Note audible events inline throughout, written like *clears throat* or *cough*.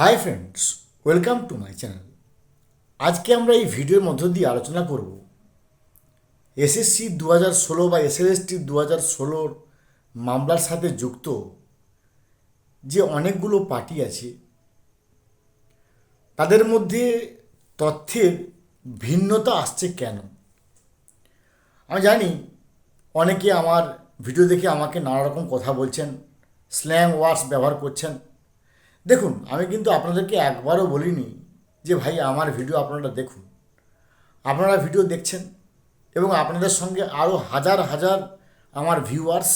Hi friends welcome to my channel আজকে আমরা এই ভিডিওর মধ্য দিয়ে আলোচনা করব এসএসসি দু হাজার ষোলো বা এসএলএসটি দু হাজার ষোলোর মামলার সাথে যুক্ত যে অনেকগুলো পার্টি আছে, তাদের মধ্যে তথ্যের ভিন্নতা আসছে কেন? আমি জানি অনেকে আমার ভিডিও দেখে আমাকে নানা রকম কথা বলছেন স্ল্যাং ওয়ার্ডস ব্যবহার করছেন। দেখুন, আমি কিন্তু আপনাদেরকে একবারও বলিনি যে ভাই আমার ভিডিও আপনারা দেখুন। আপনারা ভিডিও দেখছেন এবং আপনাদের সঙ্গে আরও হাজার হাজার আমার ভিউয়ার্স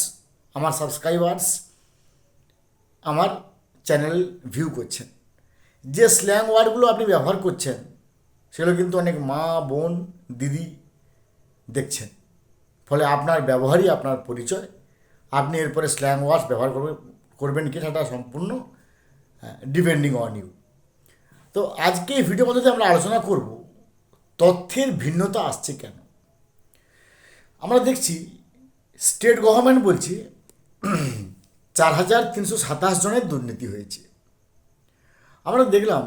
আমার সাবস্ক্রাইবার্স আমার চ্যানেল ভিউ করছেন। যে স্ল্যাং ওয়ার্ডগুলো আপনি ব্যবহার করছেন, সেগুলো কিন্তু অনেক মা, বোন, দিদি দেখছেন। ফলে আপনার ব্যবহারই আপনার পরিচয়। আপনি এরপরে স্ল্যাং ওয়ার্ডস ব্যবহার করবে, করবেন কি সেটা সম্পূর্ণ ডিপেন্ডিং অন ইউ তো আজকে এই ভিডিওর মধ্যে আমরা আলোচনা করব, তথ্যের ভিন্নতা আসছে কেন? আমরা দেখছি স্টেট গভর্নমেন্ট বলছে, *clears throat* চার হাজার তিনশো সাতাশ জনের দুর্নীতি হয়েছে। আমরা দেখলাম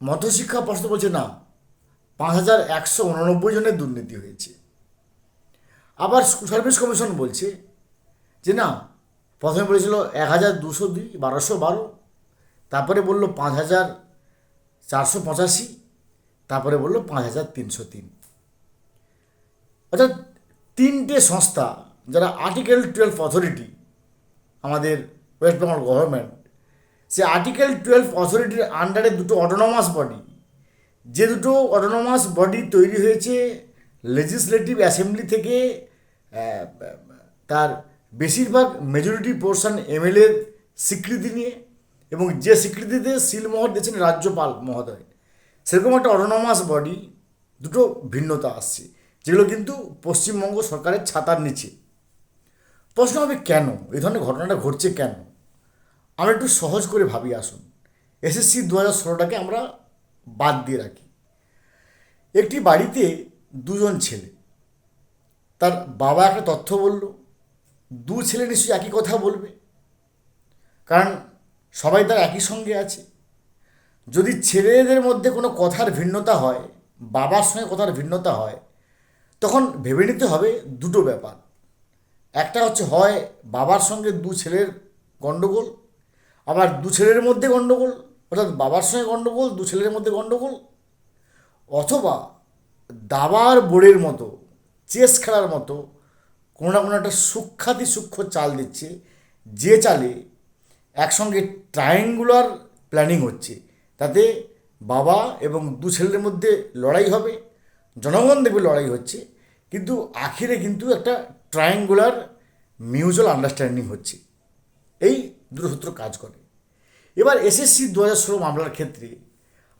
মধ্যশিক্ষা পর্ষদ বলছে না, পাঁচ হাজার একশো উননব্বই জনের দুর্নীতি হয়েছে। আবার সার্ভিস কমিশন বলছে যে না প্রথমে বলেছিল এক হাজার দুশো দুই, বারোশো বারো, তারপরে বলল পাঁচ হাজার চারশো পঁচাশি, তারপরে বলল পাঁচ হাজার তিনশো তিন। অর্থাৎ তিনটে সংস্থা, যারা আর্টিকেল টুয়েলভ অথরিটি আমাদের ওয়েস্ট বেঙ্গল গভর্নমেন্ট সে আর্টিকেল টুয়েলভ অথরিটির আন্ডারে দুটো অটোনমাস বডি যে দুটো অটোনমাস বডি তৈরি হয়েছে লেজিসলেটিভ অ্যাসেম্বলি থেকে তার বেশিরভাগ মেজরিটি পোর্শন এমএলএর স্বীকৃতি নিয়ে এবং যে স্বীকৃতিতে সিলমোহর দিয়েছেন রাজ্যপাল মহোদয়। সেরকম একটা অটোনমাস বডি দুটো ভিন্নতা আসছে, যেগুলো কিন্তু পশ্চিমবঙ্গ সরকারের ছাতার নিচে। প্রশ্ন হবে কেন? এই ধরনের ঘটনাটা ঘটছে কেন? আমরা একটু সহজ করে ভাবি, আসুন। এসএসসি দু হাজার ষোলোটাকে আমরা বাদ দিয়ে রাখি। একটি বাড়িতে দুজন ছেলে, তার বাবা একটা তথ্য বলল দু ছেলে নিশ্চয়ই একই কথা বলবে। কারণ সবাই তার একই সঙ্গে আছে। যদি ছেলেদের মধ্যে কোনো কথার ভিন্নতা হয়, বাবার সঙ্গে কথার ভিন্নতা হয়, তখন ভেবে নিতে হবে দুটো ব্যাপার। একটা হচ্ছে হয় বাবার সঙ্গে দু ছেলের গণ্ডগোল আবার দু ছেলের মধ্যে গণ্ডগোল অর্থাৎ বাবার সঙ্গে গণ্ডগোল দু ছেলের মধ্যে গণ্ডগোল অথবা দাবার বোর্ডের মতো, চেস খেলার মতো কোনো না কোনো একটা সূক্ষাতি সূক্ষ্ম চাল দিচ্ছে। যে চালে একসঙ্গে ট্রায়াঙ্গুলার প্ল্যানিং হচ্ছে, তাতে বাবা এবং দু ছেলের মধ্যে লড়াই হবে, জনগণ দেখবে লড়াই হচ্ছে, কিন্তু আখিরে কিন্তু একটা ট্রায়াঙ্গুলার মিউচুয়াল আন্ডারস্ট্যান্ডিং হচ্ছে। এই দুটো সূত্র কাজ করে। এবার এসএসসি দু হাজার ষোলো মামলার ক্ষেত্রে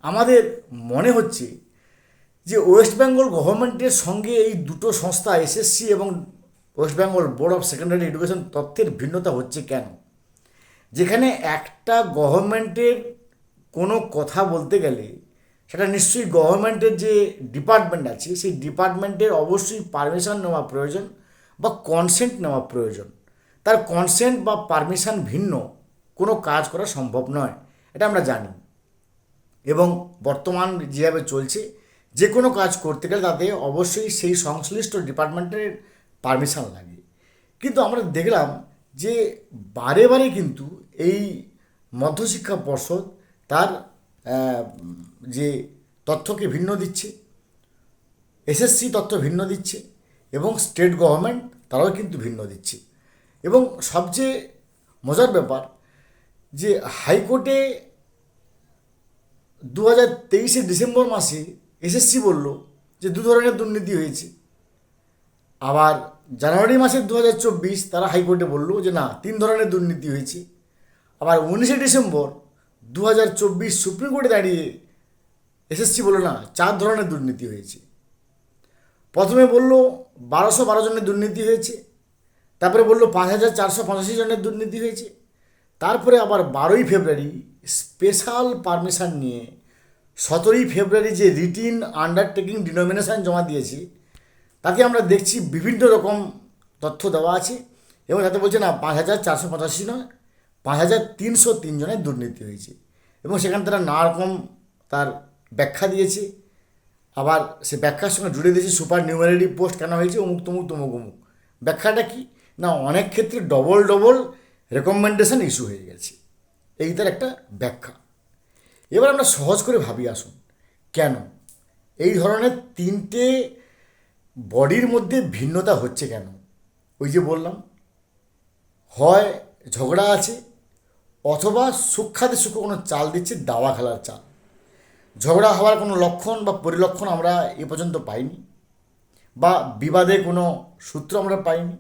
আমাদের মনে হচ্ছে যে ওয়েস্ট বেঙ্গল গভর্নমেন্টের সঙ্গে এই দুটো সংস্থা এসএসসি এবং West Bengal board of secondary education তথ্যের ভিন্নতা হচ্ছে কেন? যেখানে একটা গভর্নমেন্টের কোনো কথা বলতে গেলে সেটা নিশ্চয়ই গভর্নমেন্টের যে ডিপার্টমেন্ট আছে, সেই ডিপার্টমেন্টের অবশ্যই পারমিশন নেওয়া প্রয়োজন বা কনসেন্ট নেওয়া প্রয়োজন। তার কনসেন্ট বা পারমিশন ভিন্ন, কোনো কাজ করা সম্ভব নয়, এটা আমরা জানি। এবং বর্তমান যেভাবে চলছে, যে কোনো কাজ করতে গেলে তাতে অবশ্যই সেই সংশ্লিষ্ট ডিপার্টমেন্টের পারমিশন লাগে। কিন্তু আমরা দেখলাম যে বারে বারে কিন্তু এই মধ্যশিক্ষা পর্ষদ তার যে তথ্যকে ভিন্ন দিচ্ছে, এসএসসি তথ্য ভিন্ন দিচ্ছে এবং স্টেট গভর্নমেন্ট তারাও কিন্তু ভিন্ন দিচ্ছে। এবং সবচেয়ে মজার ব্যাপার যে হাইকোর্টে দু হাজার তেইশে ডিসেম্বর মাসে এসএসসি বলল যে দু ধরনের দুর্নীতি হয়েছে। আবার জানুয়ারি মাসের দু হাজার চব্বিশ তারা হাইকোর্টে বলল যে না, তিন ধরনের দুর্নীতি হয়েছে। আবার উনিশে ডিসেম্বর দু হাজার চব্বিশ সুপ্রিম কোর্টে দাঁড়িয়ে এসএসসি বলল না, চার ধরনের দুর্নীতি হয়েছে। প্রথমে বলল বারোশো বারো জনের দুর্নীতি হয়েছে, তারপরে বলল পাঁচ হাজার চারশো পঁচাশি জনের দুর্নীতি হয়েছে, তারপরে আবার বারোই ফেব্রুয়ারি স্পেশাল পারমিশন নিয়ে সতেরোই ফেব্রুয়ারি যে রিটিন আন্ডারটেকিং ডিনোমিনেশান জমা দিয়েছে তাতে আমরা দেখছি বিভিন্ন রকম তথ্য দেওয়া আছে এবং তাতে বলছে, না, পাঁচ হাজার চারশো পঁচাশি নয়, পাঁচ হাজার তিনশো তিনজনের দুর্নীতি হয়েছে। এবং সেখানে তারা নানা রকম তার ব্যাখ্যা দিয়েছে। আবার সে ব্যাখ্যার সঙ্গে জুড়ে দিয়েছে, সুপার নিউমারি পোস্ট কেন হয়েছে? অমুক তমুক তমুক অমুক। ব্যাখ্যাটা কি? না, অনেক ক্ষেত্রে ডবল ডবল রেকমেন্ডেশন ইস্যু হয়ে গেছে। এই তার একটা ব্যাখ্যা। এবার আমরা সহজ করে ভাবি, আসুন, কেন? এই ধরনের তিনটে বডির মধ্যে ভিন্নতা হচ্ছে কেন? ওই যে বললাম, হয় ঝগড়া আছে, অথবা সূক্ষাতে সূক্ষ্ম কোনো চাল দিচ্ছে দাওয়া খেলার চাল। ঝগড়া হওয়ার কোনো লক্ষণ বা পরিলক্ষণ আমরা এ পর্যন্ত পাইনি, বা বিবাদে কোনো সূত্র আমরা পাইনি।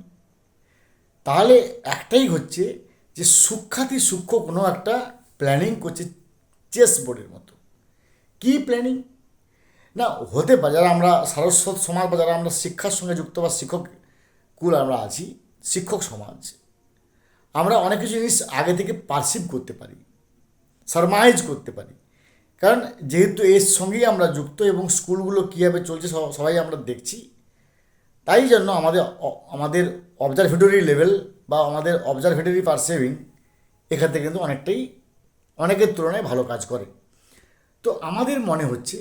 তাহলে একটাই হচ্ছে যে সূক্ষাতি সূক্ষ্ম কোনো একটা প্ল্যানিং করছে চেস বোর্ডের মতো। কী প্ল্যানিং না, হতে পারে, যারা আমরা সারস্বত সমাজ বা যারা আমরা শিক্ষার সঙ্গে যুক্ত বা শিক্ষক কুল আমরা আছি, শিক্ষক সমাজ, আমরা অনেক কিছু জিনিস আগে থেকে পারসিভ করতে পারি সারমাইজ করতে পারি। কারণ যেহেতু এর সঙ্গেই আমরা যুক্ত এবং স্কুলগুলো কীভাবে চলছে সবাই আমরা দেখছি, তাই জন্য আমাদের আমাদের অবজারভেটরি লেভেল বা আমাদের অবজারভেটরি পারসেভিং এখান থেকে কিন্তু অনেকটাই, অনেকের তুলনায় ভালো কাজ করে। তো আমাদের মনে হচ্ছে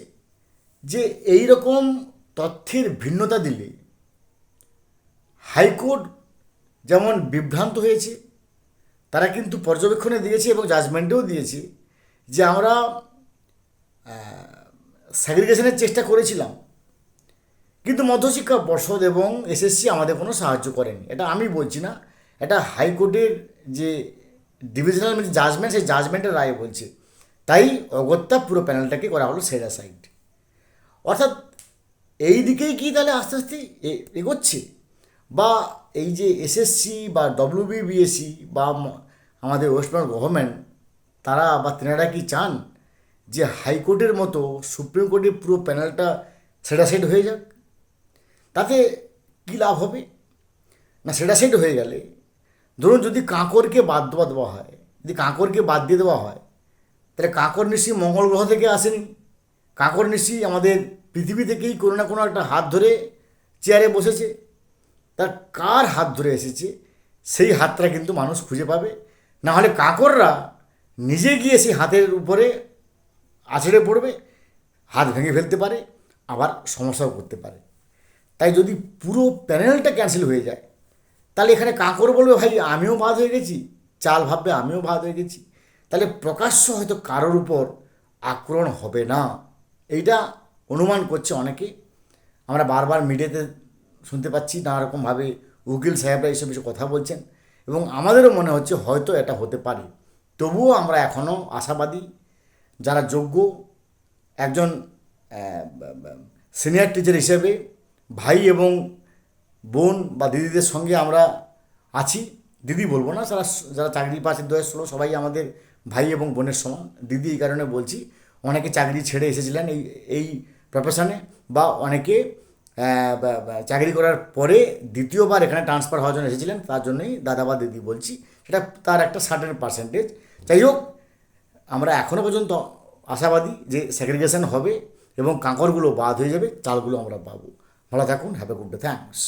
যে এই রকম তথ্যের ভিন্নতা দিলে হাইকোর্ট যেমন বিভ্রান্ত হয়েছে, তারা কিন্তু পর্যবেক্ষণে দিয়েছে এবং জাজমেন্টেও দিয়েছে যে আমরা স্যাগ্রিগেশনের চেষ্টা করেছিলাম। কিন্তু মধ্যশিক্ষা পর্ষদ এবং এসএসসি আমাদের কোনো সাহায্য করেনি। এটা আমি বলছি না। এটা হাইকোর্টের যে ডিভিশনাল জাজমেন্ট সেই জাজমেন্টের রায় বলছে। তাই অগত্যা পুরো প্যানেলটাকে করা হলো সেরা সাইড অর্থাৎ এই দিকেই কি তাহলে আস্তে আস্তে এগোচ্ছে? বা এই যে এসএসসি বা ডব্লিউবিবিএসসি বা আমাদের ওয়েস্ট বেঙ্গল গভর্নমেন্ট তারা বা তেনারা কি চান যে হাইকোর্টের মতো সুপ্রিম কোর্টের পুরো প্যানেলটা সেটা সেট হয়ে যাক? তাতে কী লাভ হবে? না সেটা সেট হয়ে গেলে, ধরুন যদি কাঁকরকে বাদ দেওয়া দেওয়া হয়, যদি কাঁকরকে বাদ দিয়ে দেওয়া হয়, তাহলে কাঁকর নিশ্চয়ই মঙ্গল গ্রহ থেকে আসেনি। কাঁকর নিশ্চয়ই আমাদের পৃথিবী থেকেই কোনো না কোনো একটা হাত ধরে চেয়ারে বসেছে। তার কার হাত ধরে এসেছে? সেই হাতটা কিন্তু মানুষ খুঁজে পাবে। না হলে কাঁকররা নিজে গিয়ে সেই হাতের উপরে আছড়ে পড়বে, হাত ভেঙে ফেলতে পারে, আবার সমস্যাও করতে পারে। তাই যদি পুরো প্যানেলটা ক্যান্সেল হয়ে যায়, তাহলে এখানে কাকর বলবে, ভাই, আমিও বাদ হয়ে গেছি। চাল ভাববে, আমিও বাদ হয়ে গেছি। তাহলে প্রকাশ্য হয়তো কারোর উপর আক্রমণ হবে না। এইটা অনুমান করছে অনেকে। আমরা বারবার মিডিয়াতে শুনতে পাচ্ছি, নানা রকমভাবে উকিল সাহেবরা এইসব বিষয়ে কথা বলছেন এবং আমাদেরও মনে হচ্ছে হয়তো এটা হতে পারে। তবুও আমরা এখনও আশাবাদী, যারা যোগ্য, একজন সিনিয়র টিচার হিসেবে ভাই এবং বোন বা দিদিদের সঙ্গে আমরা আছি। দিদি বলব না, যারা যারা চাকরি পাচ্ছে দু ষোলো, সবাই আমাদের ভাই এবং বোনের সমান। দিদি এই কারণে বলছি অনেকে চাকরি ছেড়ে এসেছিলেন এই এই প্রফেশনে বা অনেকে চাকরি করার পরে দ্বিতীয়বার এখানে ট্রান্সফার হওয়ার জন্য এসেছিলেন, তার জন্যই দাদা বা দিদি বলছি। সেটা তার একটা সার্টেন পার্সেন্টেজ যাই হোক, আমরা এখনও পর্যন্ত আশাবাদী যে সেগ্রিগেশন হবে এবং কাঁকরগুলো বাদ হয়ে যাবে, চালগুলো আমরা পাবো। ভালো থাকুন have a good day thanks